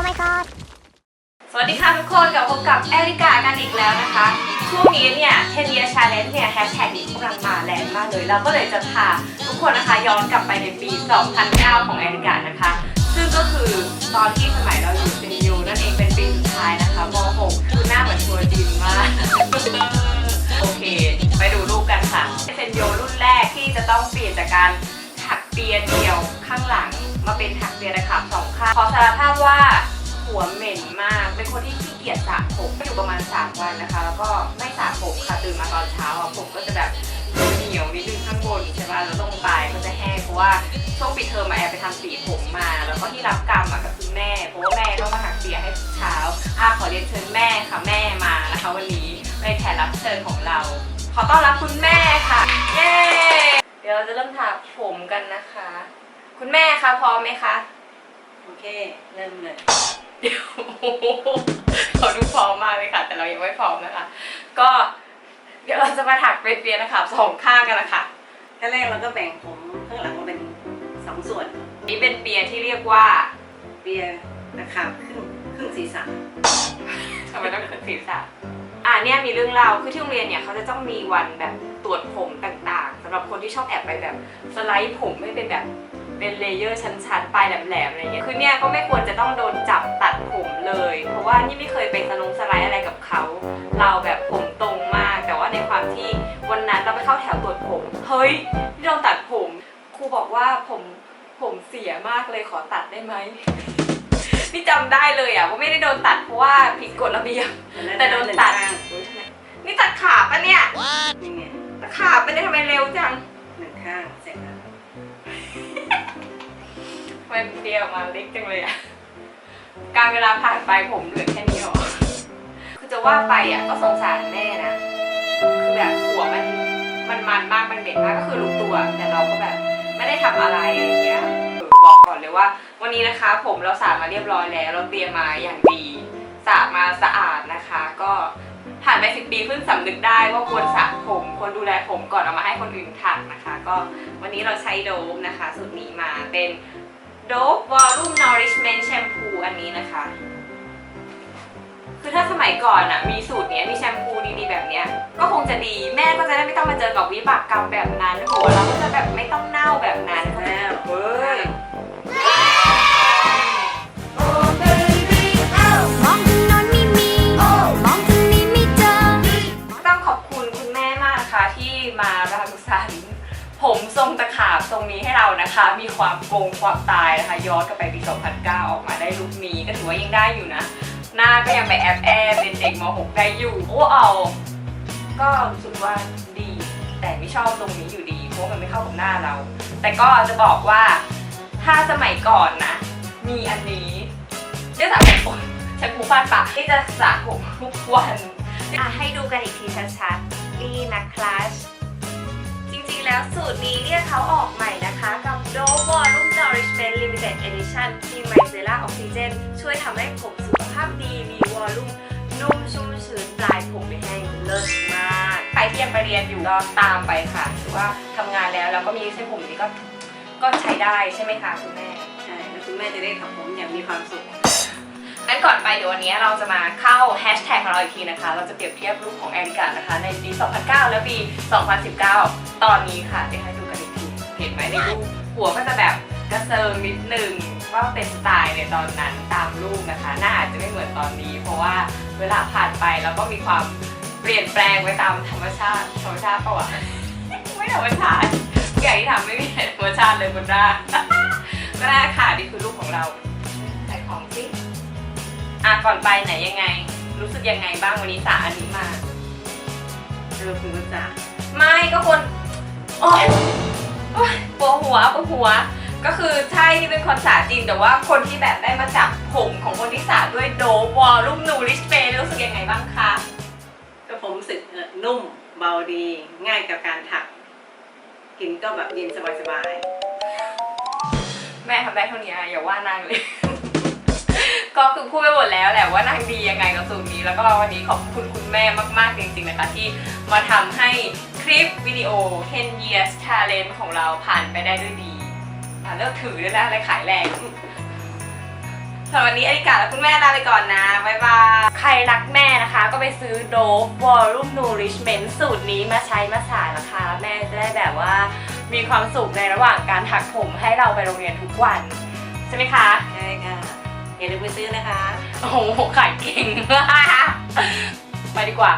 Oh my god สวัสดีค่ะทุกคนกลับพบกับแอริกากันอีกแล้วนะคะ ช่วงนี้เนี่ย10 year challenge เนี่ยแฮชแท็กนี้กำลังมาแรงมากเลย เราก็เลยจะพาทุกคนนะคะย้อนกลับไปในปี 2009 ของแอริกานะคะ ซึ่งก็คือตอนที่สมัยเราอยู่เซนยูนั่นเองเป็นปีสุดท้ายนะคะม .6 คือหน้าเหมือนทัวร์จีนมาก โอเค ไปดูรูปกันค่ะเซนโยรุ่นแรกที่จะต้องเปลี่ยนจากการถักเปียเดีย ข้างหลังมาเป็นถักเปียตะขาบสองข้างขอสารภาพว่าหัวเหม็นมาก เป็นคนที่ขี้เกียจสระผมอยู่ประมาณ 3 วันนะคะ แล้วก็ไม่สระผมค่ะตื่นมาตอนเช้าอะผมก็จะแบบเหนียวนิดนึงข้างบนใช่ป่ะแล้วตรงปลายก็จะแห้งเพราะว่าช่วงปิดเทอมมาแอบไปทำสีผมมา แล้วก็ที่รับกรรมอะก็คือแม่เพราะว่าแม่ต้องมาถักเปียให้ทุกเช้าอะขอเรียนเชิญแม่ค่ะแม่มานะคะวันนี้เป็นแขกรับเชิญของเรา ขอต้อนรับคุณแม่ค่ะ เย้ เดี๋ยวเราจะเริ่มถักผมกันนะคะ คุณแม่คะพร้อมไหมคะ โอเค เริ่มเลย เดี๋ยวเขาดูพร้อมมากเลยค่ะ แต่เรายังไม่พร้อมนะคะ ก็ เดี๋ยวเราจะมาถักเป็นเปียนะคะสองข้างกันนะคะขั้นแรกเราก็แบ่งผมข้างหลังออกเป็นสองส่วน นี่เป็นเปียที่เรียกว่าเปียนะครับครึ่งครึ่งศีรษะทำไมต้องเป็นศีรษะอ่าเนี่ยมีเรื่องเล่าคือที่โรงเรียนเนี่ยเขาจะต้องมีวันแบบตรวจผมต่างๆสำหรับคนที่ชอบแอบไปแบบสไลด์ผมให้เป็นแบบ เป็นเลเยอร์ชั้นๆปลายแหลมๆอะไรเงี้ยคือเนี่ยก็ไม่ควรจะต้องโดนจับตัดผมเลย เพราะว่านี่ไม่เคยไปสลงสไลด์อะไรกับเขา เราแบบผมตรงมาก แต่ว่าในความที่วันนั้นเราไปเข้าแถวตรวจผม เฮ้ยที่โดนตัดผมครูบอกว่าผมผมเสียมากเลยขอตัดได้ไหมนี่จำได้เลยอะว่าไม่ได้โดนตัดเพราะว่าผิดกฎระเบียบแต่โดนตัดหงข้างอุ๊ยทำไมนี่ตัดขาปะเนี่ยนี่ไงตัดขาปะเนี่ยทำไมเร็วจังหนึ่งข้างเสร็จแล้วทำไม เดียออกมาเล็กจังเลยอะการเวลาผ่านไปผมเหลือแค่นี้หรอ คือจะว่าไปอะก็สงสารแม่นะ คือแบบหัวมันมันมันมากมันเหม็นมากก็คือรู้ตัว แต่เราก็แบบไม่ได้ทำอะไรอะไรอย่างเงี้ย บอกก่อนเลยว่า วันนี้นะคะ ผมเราสระมาเรียบร้อยแล้ว เราเตรียมมาอย่างดีสระมาสะอาดนะคะ ก็ผ่านไปสิบปีเพิ่งสำนึกได้ว่าควรสระผมควรดูแลผมก่อนเอามาให้คนอื่นถักนะคะ ก็วันนี้เราใช้โดมนะคะสูตรนี้มาเป็น โดบวอลลุ่ม nourishment shampoo อันนี้นะคะ คือถ้าสมัยก่อนอะมีสูตรเนี้ยมีแชมพูดีๆแบบเนี้ย ก็คงจะดีแม่ก็จะได้ไม่ต้องมาเจอกับวิบากกรรมแบบนั้นหัวเราก็จะแบบไม่ต้องเน่าแบบนั้นแล้วเฮ้ย รงนี้ให้เรานะคะ มีความโกงความตายนะคะย้อนกลับไปปี 2009 ออกมาได้ลุคนี้ก็ถือว่ายังได้อยู่นะ หน้าก็ยังไปแอบแอบเป็นเด็กม .6 ได้อยู่โอ้เอา ก็รู้สึกว่าดี แต่ไม่ชอบตรงนี้อยู่ดีเพราะมันไม่เข้ากับหน้าเรา แต่ก็จะบอกว่าถ้าสมัยก่อนนะ มีอันนี้จะสระผมใช้ผูฟาดปากที่จะสระผมทุกวันอะให้ดูกันอีกทีชัดๆนี่นะคลัชจริงๆแล้วสูตรนี้เนี่ยเขาออกม่นำให้ผมสุขภาพดีมีวอลลุ่มนุ่มชุ่มชื้นปลายผมไม่แห้งเลิศมากใครที่ยังไปเรียนอยู่ก็ตามไปค่ะหรือว่าทำงานแล้วแล้วก็มีเส้นผมนี้ก็ก็ใช้ได้ใช่ไหมคะคุณแม่ ใช่แล้วคุณแม่จะได้ทำผมอย่างมีความสุข งั้นก่อนไปเดี๋ยววันนี้เราจะมาเข้าแฮชแท็กของเราอีกทีนะคะ เราจะเปรียบเทียบรูปของแอริกานะคะ ในปี 2009 และปี 2019 ตอนนี้ค่ะเดี๋ยวให้ดูกันอีกทีเห็นไหมในรูปหัวก็จะแบบกระเซิงนิดนึง ว่าเป็นสไตล์ในตอนนั้นตามรูปนะคะหน้าอาจจะไม่เหมือนตอนนี้ เพราะว่าเวลาผ่านไปแล้วก็มีความเปลี่ยนแปลงไปตามธรรมชาติธรรมชาติปะวะไม่ธรรมชาติทุกอย่างที่ทำไม่มีธรรมชาติเลยบนหน้าก็ได้ค่ะนี่คือรูปของเราใส่ของสิอะก่อนไปไหนยังไง รู้สึกยังไงบ้างวันนี้สาอันนี้มาเออคุณก็จะไม่ก็คนโอ๊ยโอ๊ยปวดหัวปวดหัว ก็คือใช่ที่เป็นคนสาจริงแต่ว่าคนที่แบบได้มาจับผมของคนที่สาด้วยโดวอลลุ่มนูริสเปย์รู้สึกยังไงบ้างคะก็ผมรู้สึกเออนุ่มเบาดีง่ายกับการถักกินก็แบบเย็นสบายแม่ทำได้เท่านี้อะอย่าว่านางเลย ก็คือพูดไปหมดแล้วแหละว่านางดียังไงกับสูตรนี้ แล้วก็วันนี้ขอบคุณคุณแม่มากๆจริงๆนะคะที่มาทำให้คลิปวิดีโอ10 years challenge ของเราผ่านไปได้ด้วยดี อะเลิกถือได้แล้วอะไรขายแรงสำหรับวันนี้อริกาและคุณแม่ลาไปก่อนนะบ๊ายบาย ใครรักแม่นะคะ ก็ไปซื้อโดฟวอลลุ่มนูริชเมนต์สูตรนี้มาใช้มาสายนะคะ แม่จะได้แบบว่ามีความสุขในระหว่างการถักผมให้เราไปโรงเรียนทุกวัน ใช่ไหมคะใช่ค่ะอย่าลืมไปซื้อนะคะ โอ้โหขายเก่ง ไปดีกว่า